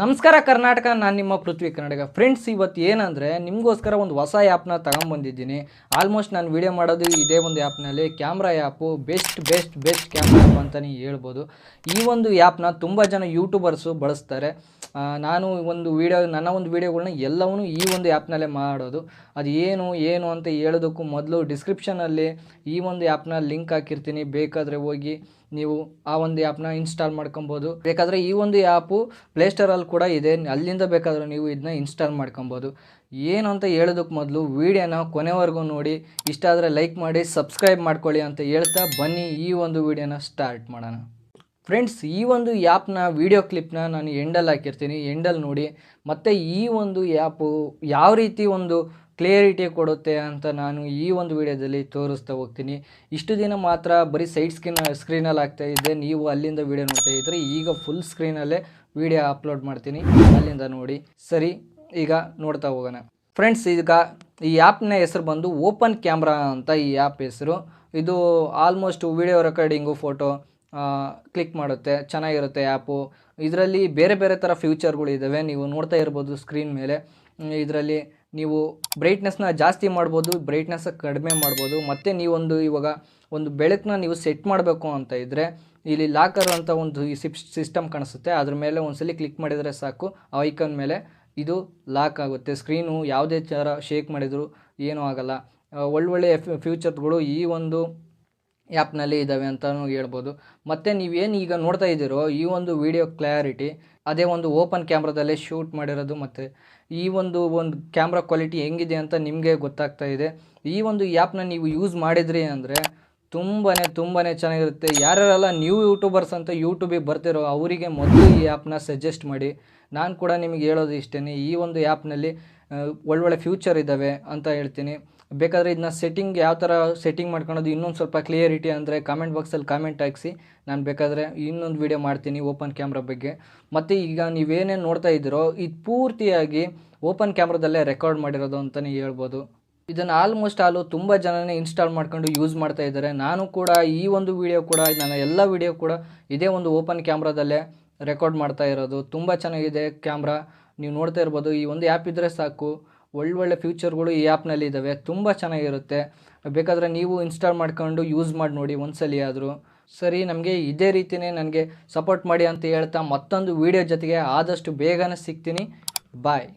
ನಮಸ್ಕಾರ ಕರ್ನಾಟಕ, ನಾನು ನಿಮ್ಮ ಪೃಥ್ವಿ ಕರ್ನಾಟಕ ಫ್ರೆಂಡ್ಸ್ ಇವತ್ತು ಏನಂದರೆ, ನಿಮಗೋಸ್ಕರ ಒಂದು ಹೊಸ ಆ್ಯಪ್ನ ತಗೊಂಬಂದಿದ್ದೀನಿ. ಆಲ್ಮೋಸ್ಟ್ ನಾನು ವೀಡಿಯೋ ಮಾಡೋದು ಇದೇ ಒಂದು ಆ್ಯಪ್ನಲ್ಲಿ camera app best best best camera app ಅಂತಲೇ ಹೇಳ್ಬೋದು. ಈ ಒಂದು ಆ್ಯಪ್ನ ತುಂಬ ಜನ ಯೂಟ್ಯೂಬರ್ಸು ಬಳಸ್ತಾರೆ. ನಾನು ಒಂದು ವೀಡಿಯೋ ನನ್ನ ಒಂದು ವೀಡಿಯೋಗಳನ್ನ ಎಲ್ಲವನ್ನೂ ಈ ಒಂದು ಆ್ಯಪ್ನಲ್ಲೇ ಮಾಡೋದು. ಅದು ಏನು ಏನು ಅಂತ ಹೇಳೋದಕ್ಕೂ ಮೊದಲು ಡಿಸ್ಕ್ರಿಪ್ಷನಲ್ಲಿ ಈ ಒಂದು ಆ್ಯಪ್ನ ಲಿಂಕ್ ಹಾಕಿರ್ತೀನಿ. ಬೇಕಾದರೆ ಹೋಗಿ ನೀವು ಆ ಒಂದು ಆ್ಯಪ್ನ ಇನ್ಸ್ಟಾಲ್ ಮಾಡ್ಕೊಬೋದು. ಬೇಕಾದರೆ ಈ ಒಂದು ಆ್ಯಪು ಪ್ಲೇಸ್ಟೋರಲ್ಲಿ ಕೂಡ ಇದೆ. ಅಲ್ಲಿಂದ ಬೇಕಾದರೆ ನೀವು ಇದನ್ನ ಇನ್ಸ್ಟಾಲ್ ಮಾಡ್ಕೊಬೋದು. ಏನು ಅಂತ ಹೇಳೋದಕ್ಕೆ ಮೊದಲು ವೀಡಿಯೋನ ಕೊನೆವರೆಗೂ ನೋಡಿ. ಇಷ್ಟ ಆದರೆ ಲೈಕ್ ಮಾಡಿ ಸಬ್ಸ್ಕ್ರೈಬ್ ಮಾಡ್ಕೊಳ್ಳಿ ಅಂತ ಹೇಳ್ತಾ ಬನ್ನಿ. ಈ ಒಂದು ವೀಡಿಯೋನ ಸ್ಟಾರ್ಟ್ ಮಾಡೋಣ. ಫ್ರೆಂಡ್ಸ್ ಈ ಒಂದು ಆ್ಯಪ್ನ ವಿಡಿಯೋ ಕ್ಲಿಪ್ನ ನಾನು ಎಂಡಲ್ಲಿ ಹಾಕಿರ್ತೀನಿ. ಎಂಡಲ್ಲಿ ನೋಡಿ. ಮತ್ತು ಈ ಒಂದು ಆ್ಯಪು ಯಾವ ರೀತಿ ಒಂದು ಕ್ಲಿಯರಿಟಿ ಕೊಡುತ್ತೆ ಅಂತ ನಾನು ಈ ಒಂದು ವಿಡಿಯೋದಲ್ಲಿ ತೋರಿಸ್ತಾ ಹೋಗ್ತೀನಿ. ಇಷ್ಟು ದಿನ ಮಾತ್ರ ಬರೀ ಸೈಡ್ ಸ್ಕ್ರೀನ್ ಸ್ಕ್ರೀನಲ್ಲಿ ಆಗ್ತಾ ಇದ್ದೆ ನೀವು ಅಲ್ಲಿಂದ ವಿಡಿಯೋ ನೋಡ್ತಾ ಇದ್ದರೆ ಈಗ ಫುಲ್ ಸ್ಕ್ರೀನಲ್ಲೇ ವಿಡಿಯೋ ಅಪ್ಲೋಡ್ ಮಾಡ್ತೀನಿ. ಅಲ್ಲಿಂದ ನೋಡಿ. ಸರಿ, ಈಗ ನೋಡ್ತಾ ಹೋಗೋಣ. ಫ್ರೆಂಡ್ಸ್ ಈಗ ಈ ಆ್ಯಪ್ನ ಹೆಸರು ಬಂದು ಓಪನ್ ಕ್ಯಾಮ್ರಾ ಅಂತ ಈ ಆ್ಯಪ್ ಹೆಸರು. ಇದು almost video recording photo click ಮಾಡುತ್ತೆ. ಚೆನ್ನಾಗಿರುತ್ತೆ ಆ್ಯಪು ಇದರಲ್ಲಿ ಬೇರೆ ಬೇರೆ ಥರ ಫ್ಯೂಚರ್ಗಳು ಇದ್ದಾವೆ ನೀವು ನೋಡ್ತಾ ಇರ್ಬೋದು ಸ್ಕ್ರೀನ್ ಮೇಲೆ. ಇದರಲ್ಲಿ ನೀವು ಬ್ರೈಟ್ನೆಸ್ನ ಜಾಸ್ತಿ ಮಾಡ್ಬೋದು ಬ್ರೈಟ್ನೆಸ್ ಕಡಿಮೆ ಮಾಡ್ಬೋದು, ಮತ್ತು ನೀವೊಂದು ಇವಾಗ ಒಂದು ಬೆಳಕನ್ನ ನೀವು ಸೆಟ್ ಮಾಡಬೇಕು ಅಂತ ಇದ್ದರೆ ಇಲ್ಲಿ ಲಾಕರ್ ಅಂತ ಒಂದು ಸಿಪ್ ಸಿಸ್ಟಮ್ ಕಾಣಿಸುತ್ತೆ. ಅದ್ರ ಮೇಲೆ ಒಂದ್ಸಲಿ ಕ್ಲಿಕ್ ಮಾಡಿದರೆ ಸಾಕು. ಆ ಐಕನ್ ಮೇಲೆ ಇದು ಲಾಕ್ ಆಗುತ್ತೆ. ಸ್ಕ್ರೀನು ಯಾವುದೇ ಥರ ಶೇಕ್ ಮಾಡಿದರೂ ಏನೂ ಆಗಲ್ಲ. ಒಳ್ಳೊಳ್ಳೆ ಫ್ಯೂಚರ್ಗಳು ಈ ಒಂದು ಆ್ಯಪ್ನಲ್ಲಿ ಇದ್ದಾವೆ ಅಂತಲೂ ಹೇಳ್ಬೋದು. ಮತ್ತು ನೀವೇನು ಈಗ ನೋಡ್ತಾ ಇದ್ದೀರೋ ಈ ಒಂದು ವಿಡಿಯೋ ಕ್ಲಾರಿಟಿ, ಅದೇ ಒಂದು ಓಪನ್ ಕ್ಯಾಮ್ರಾದಲ್ಲೇ ಶೂಟ್ ಮಾಡಿರೋದು ಮತ್ತು ಈ ಒಂದು ಒಂದು ಕ್ಯಾಮ್ರಾ ಕ್ವಾಲಿಟಿ ಹೆಂಗಿದೆ ಅಂತ ನಿಮಗೆ ಗೊತ್ತಾಗ್ತಾ ಇದೆ. ಈ ಒಂದು ಆ್ಯಪ್ನ ನೀವು ಯೂಸ್ ಮಾಡಿದ್ರಿ ಅಂದರೆ ತುಂಬಾ ತುಂಬಾ ಚೆನ್ನಾಗಿರುತ್ತೆ. ಯಾರ್ಯಾರೆಲ್ಲ ನ್ಯೂ ಯೂಟ್ಯೂಬರ್ಸ್ ಅಂತ ಯೂಟ್ಯೂಬಿಗೆ ಬರ್ತಿರೋ ಅವರಿಗೆ ಮೊದಲು ಈ ಆ್ಯಪ್ನ ಸಜೆಸ್ಟ್ ಮಾಡಿ. ನಾನು ಕೂಡ ನಿಮಗೆ ಹೇಳೋದು ಇಷ್ಟೇ ಈ ಒಂದು ಆ್ಯಪ್ನಲ್ಲಿ ಒಳ್ಳೊಳ್ಳೆ ಫ್ಯೂಚರ್ ಇದ್ದಾವೆ ಅಂತ ಹೇಳ್ತೀನಿ. ಬೇಕಾದರೆ ಇದನ್ನ ಸೆಟ್ಟಿಂಗ್ ಯಾವ ಥರ ಸೆಟ್ಟಿಂಗ್ ಮಾಡ್ಕೊಳೋದು ಇನ್ನೊಂದು ಸ್ವಲ್ಪ ಕ್ಲಿಯರಿಟಿ ಅಂದರೆ ಕಾಮೆಂಟ್ ಬಾಕ್ಸಲ್ಲಿ ಕಾಮೆಂಟ್ ಹಾಕ್ಸಿ. ನಾನು ಬೇಕಾದರೆ ಇನ್ನೊಂದು ವೀಡಿಯೋ ಮಾಡ್ತೀನಿ ಓಪನ್ ಕ್ಯಾಮ್ರಾ ಬಗ್ಗೆ. ಮತ್ತು ಈಗ ನೀವೇನೇನು ನೋಡ್ತಾ ಇದ್ದೀರೋ, ಇದು ಪೂರ್ತಿಯಾಗಿ ಓಪನ್ ಕ್ಯಾಮ್ರಾದಲ್ಲೇ ರೆಕಾರ್ಡ್ ಮಾಡಿರೋದು ಅಂತಲೇ ಹೇಳ್ಬೋದು. ಇದನ್ನು ಆಲ್ಮೋಸ್ಟ್ ಆಲು ತುಂಬ ಜನನೇ ಇನ್ಸ್ಟಾಲ್ ಮಾಡ್ಕೊಂಡು ಯೂಸ್ ಮಾಡ್ತಾ ಇದ್ದಾರೆ. ನಾನು ಕೂಡ ಈ ಒಂದು ವಿಡಿಯೋ ಕೂಡ, ನನ್ನ ಎಲ್ಲ ವಿಡಿಯೋ ಕೂಡ ಇದೇ ಒಂದು ಓಪನ್ ಕ್ಯಾಮ್ರಾದಲ್ಲೇ ರೆಕಾರ್ಡ್ ಮಾಡ್ತಾ ಇರೋದು. ತುಂಬ ಚೆನ್ನಾಗಿದೆ ಕ್ಯಾಮ್ರಾ ನೀವು ನೋಡ್ತಾ ಇರ್ಬೋದು. ಈ ಒಂದು ಆ್ಯಪ್ ಇದ್ದರೆ ಸಾಕು. ಒಳ್ಳೊಳ್ಳೆ ಫ್ಯೂಚರ್ಗಳು ಈ ಆ್ಯಪ್ನಲ್ಲಿ ಇದ್ದಾವೆ. ತುಂಬ ಚೆನ್ನಾಗಿರುತ್ತೆ. ಬೇಕಾದರೆ ನೀವು ಇನ್ಸ್ಟಾಲ್ ಮಾಡ್ಕೊಂಡು ಯೂಸ್ ಮಾಡಿ ನೋಡಿ ಒಂದ್ಸಲಿ ಆದರೂ. ಸರಿ, ನಮಗೆ ಇದೇ ರೀತಿಯೇ ನನಗೆ ಸಪೋರ್ಟ್ ಮಾಡಿ ಅಂತ ಹೇಳ್ತಾ ಮತ್ತೊಂದು ವೀಡಿಯೋ ಜೊತೆಗೆ ಆದಷ್ಟು ಬೇಗನೆ ಸಿಗ್ತೀನಿ. ಬಾಯ್.